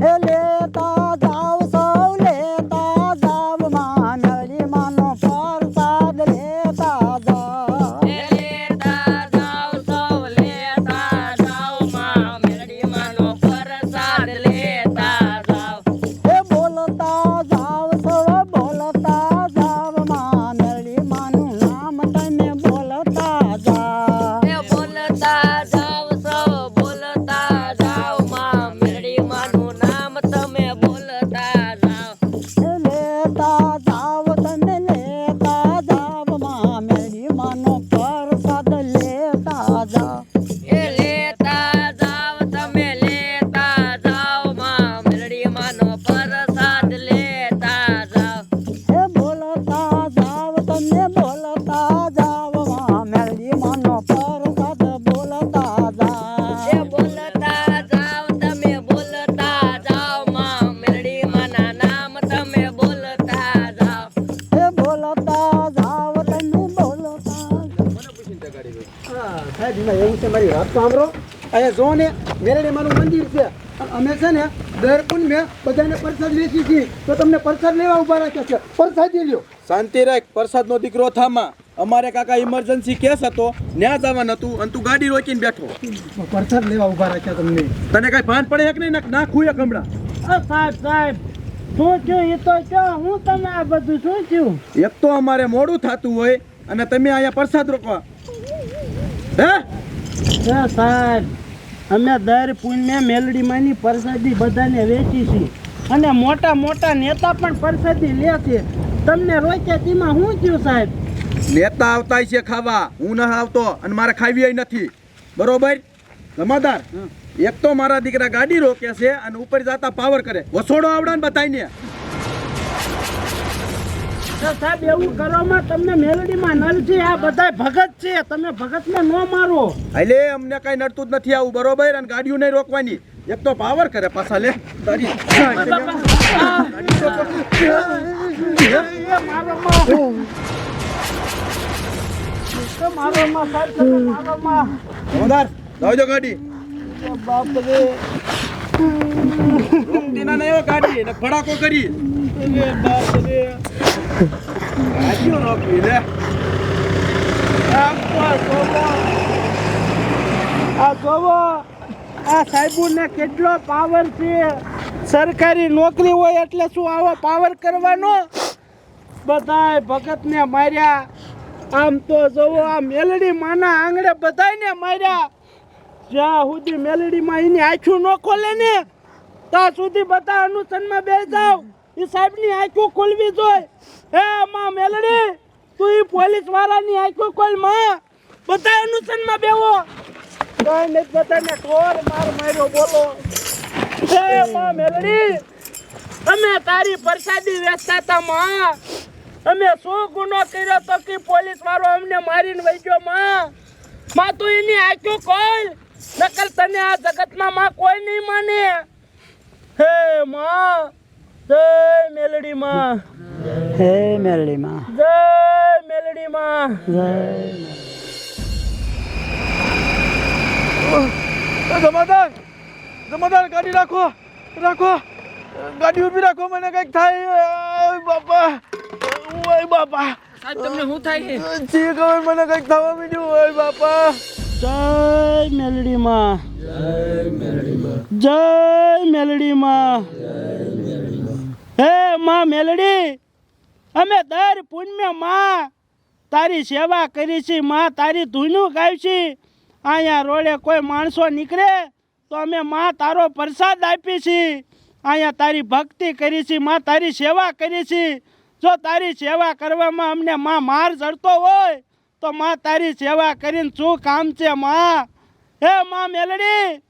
એ હા, એવું છે મારી વાત તો સાંભળો. અહીંયા જો ને મેરડીમાનું મંદિર છે. અમે છે ને દર પૂનમે બધાને પ્રસાદ વેચી છીએ. તો તમને પ્રસાદ લેવા ઊભા રાખ્યા છે. પ્રસાદી લ્યો. શાંતિ રાખ પ્રસાદનો દીકરો થામા. અમારે કાકા ઇમરજન્સી કેસ હતો ન્યા જવાનું હતું અને તું ગાડી રોકીને બેઠો. પ્રસાદ લેવા ઊભા રાખ્યા તમને. તને કઈ ભાન પડે કે નહીં ના- એક હમણાં. સાહેબ સાહેબ શું થયું? એ તો કહો હું તમે આ બધું શું થયું? એક તો અમારે મોડું થતું હોય અને તમે અહીંયા પ્રસાદ રોકવા. હે? સાહેબ અમે દર પુણ્ય મેલડીમાંની પરસાદી બધાને વેચી છીએ. અને મોટા મોટા નેતા પણ પરસાદી લે છે. તમને રોક્યા તેમાં શું થયું સાહેબ? નેતા આવતા છે ખાવા. હું ન આવતો અને મારે ખાવી નથી. બરોબર? જમાદાર એક તો મારા દીકરા ગાડી રોકે છે અને ઉપર જતા પાવર કરે. વસોડો આવડે ને બધાને સાહેબ એવું કરવામાં તમને મેલડીમાં નલ છે આ બધા ભગત છે તમે ભગતને ન મારો. એટલે અમને કઈ નડતું જ નથી આવું બરોબર? અને ગાડીઓ નહીં રોકવાની. એક તો પાવર કરે પાછા લે. તારી મારો માં સાહેબ મારો માં ગાડી. બાપ રે રોકતી ના નહીં ને ફડાકો કરી અરે બાપ રે લે. આ જોવો આ જોવો કેટલો પાવર છે. સરકારી નોકરી હોય એટલે શું આવો પાવર કરવાનો? બધાય ભગતને માર્યા. આમ તો જોવો, આ મેલડી માના આંગણે બધાયને માર્યા. જ્યાં સુધી મેલડીમાં એની આંખું ન ખોલે ને, ત્યાં સુધી બધા અનુસનમાં બે જાવ એ સાહેબની આંખો ખોલવી જોઈએ હે માં મેલડી, તું એ પોલીસ વાળાની આંખો ખોલમાં. બધા અનુસનમાં બેવો કઈ નહીં, બધાને ઠોર માર માર્યો, બોલો. હે માં મેલડી, અમે તારી પ્રસાદી વેચતા હતા માં. અમે શું ગુનો કર્યો તો કે પોલીસ વાળો અમને મારીને વહી ગયો માં. માં તું એની આંખો ખોલ. નકર તને આ જગતમાં માં કોઈ નહીં માને. હે માં જય મેલડી માં હે મેલડી માં જય મેલડી. માં જમાદાર જમાદાર ગાડી રાખો રાખો. ગાડી ઊભી રાખો મને કંઈક થાય. બાપા. ઓય બાપા. સાહેબ તમને શું થાય છે? જી ખબર મને કંઈક થવા માંડ્યું. ઓય બાપા. જય મેલડી માં જય મેલડી માં હે માં મેલડી, અમે દર પુણ્યમાં તારી સેવા કરી છે, માં તારી ધૂનું ગાય છે. અહીંયા રોડે કોઈ માણસો નીકળે તો અમે માં તારો પ્રસાદ આપી છીએ અહીંયા તારી ભક્તિ કરી છે, માં તારી સેવા કરી છે. જો તારી સેવા કરવામાં અમને માં માર જડતો હોય તો માં તારી સેવા કરીને શું કામ છે, માં? હે માં મેલડી,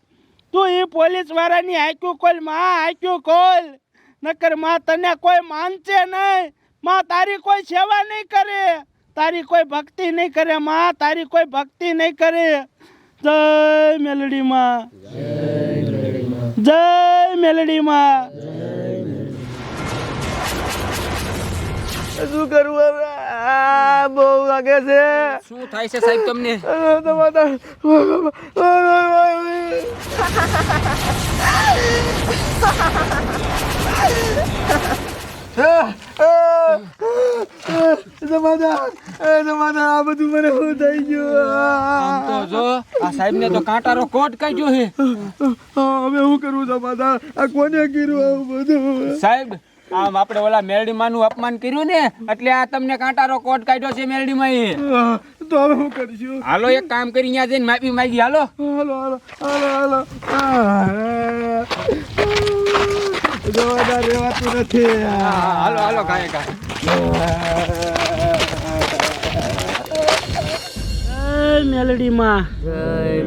તું એ પોલીસ વાળાની આંખ્યું ખોલ, માં આંખ્યું ખોલ. નકરમાં તને કોઈ માનશે નહીં. માં તારી કોઈ સેવા નહીં કરે. તારી કોઈ ભક્તિ નહીં કરે, માં, તારી કોઈ ભક્તિ નહીં કરે. જય મેલડી, માં. જય મેલડી, માં. શું કરવું હવે? આ બહુ લાગે છે. શું થાય છે સાહેબ તમને? આ બધું મને શું થઈ ગયું તો જો આ સાહેબ ને તો કાંટારો કોટ કાઢ્યો છે. હા, હવે હું કરું જમાદાર આ કોને કર્યું આવું બધું? સાહેબ આમ આપણે ઓલા મેરડીમાં નું અપમાન કર્યું ને એટલે આ તમને કાંટારો કોટ કાઢ્યો છે મેરડીમાં એ તો હવે હું કરીશું? હાલો એક કામ કરી ત્યાં જઈને માફી માંગી હાલો. હાલો હાલો હાલો હાલો. જવાદાર રહેવાતું નથી. હાલો હાલો કાંઈ કાંઈ. મેલડીમાં. જય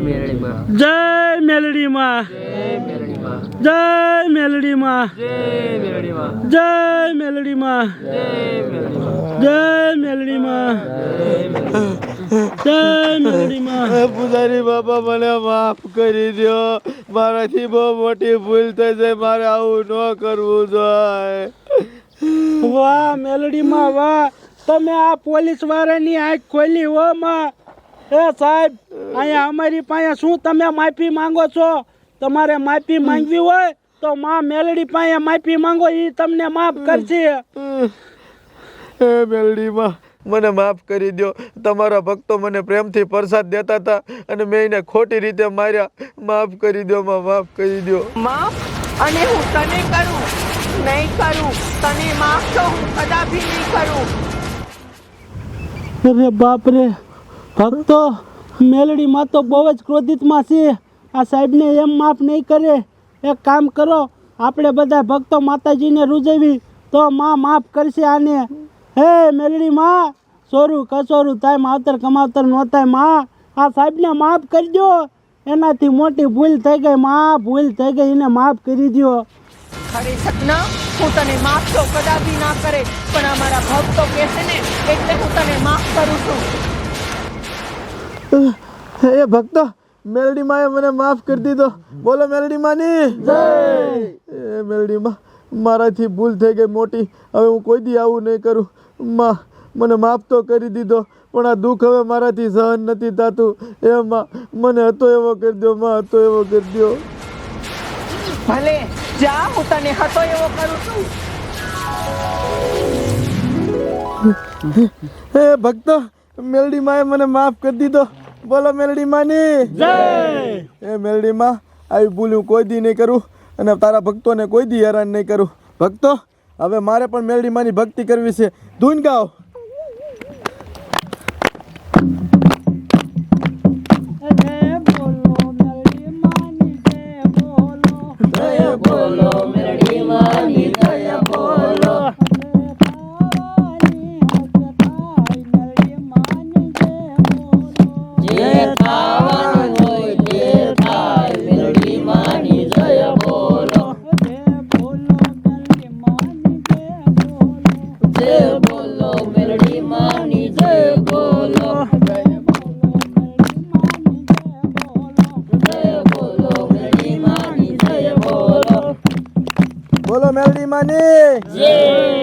મેરડીમાં જય મેલડીમાં. જય મેરડીમાં જય મેલડીમાં. જય મેરડીમાં જય મેલડીમાં. જય જય મેલડીમાં. માં પૂજારી બાપા મને માફ કરી દો મારાથી બહુ મોટી ભૂલ થઈ છે મારે આવું ન કરવું જોઈએ. વાહ મેલડીમાં વાહ. તમે આ પોલીસ વાળાની આંખ ખોલી હો માં. એ સાહેબ અહીંયા અમારી પાસે શું તમે માફી માંગો છો? તમારે માફી માંગવી હોય તો માં મેલડી પાસે માફી માંગો એ તમને માફ કરશે. હે મેલડીમાં મને માફ કરી દો તમારા ભક્તો મને પ્રેમથી પ્રસાદ દેતા હતા અને મેં એને ખોટી રીતે માર્યા. માફ કરી દો માં માફ કરી દો માફ અને હું તને કરું નહીં કરું. તને માફ તો હું કદાપી નહીં કરું. અરે બાપ રે ભક્તો મેલડીમાં તો બહુ જ ક્રોધિતમાં છે. આ સાહેબને એમ માફ નહીં કરે. એક કામ કરો આપણે બધા ભક્તો માતાજીને રૂજવી તો માં માફ કરશે આને. હે મેલડી માં સોરું કસોરું થાય માવતર કમાવતર ન થાયમાં. આ સાહેબને માફ કરજો. એનાથી મોટી ભૂલ થઈ ગઈ માં. ભૂલ થઈ ગઈ એને માફ કરી દો ખરી સપના હું તને માફ તો કદાપી ના કરે પણ અમારા ભક્તો કહેશે ને એટલે હું તને માફ કરું છું. હે ભક્તો મેલડી માએ મને માફ કરી દીધો. બોલો મેલડી માની. જય. એ મેલડી માં મારાથી ભૂલ થઈ ગઈ મોટી. હવે હું કોઈ દી આવું નહીં કરું. માં મને માફ તો કરી દીધો પણ આ દુઃખ હવે મારાથી સહન નથી થતું. એમાં મને હતો એવો કરી દો માં હતો એવો કરી દો ભલે જા હું તને હતો એવો કરું છું. હે ભક્તો મેલડી માએ મને માફ કરી દીધો. બોલો મેલડી માની. જય! એ મેલડી માં આવી ભૂલ હું કોઈ દી નહીં કરું અને તારા ભક્તોને કોઈ દી હેરાન નહીં કરું. ભક્તો હવે મારે પણ મેલડી માની ભક્તિ કરવી છે. ધૂન ગાઓ માની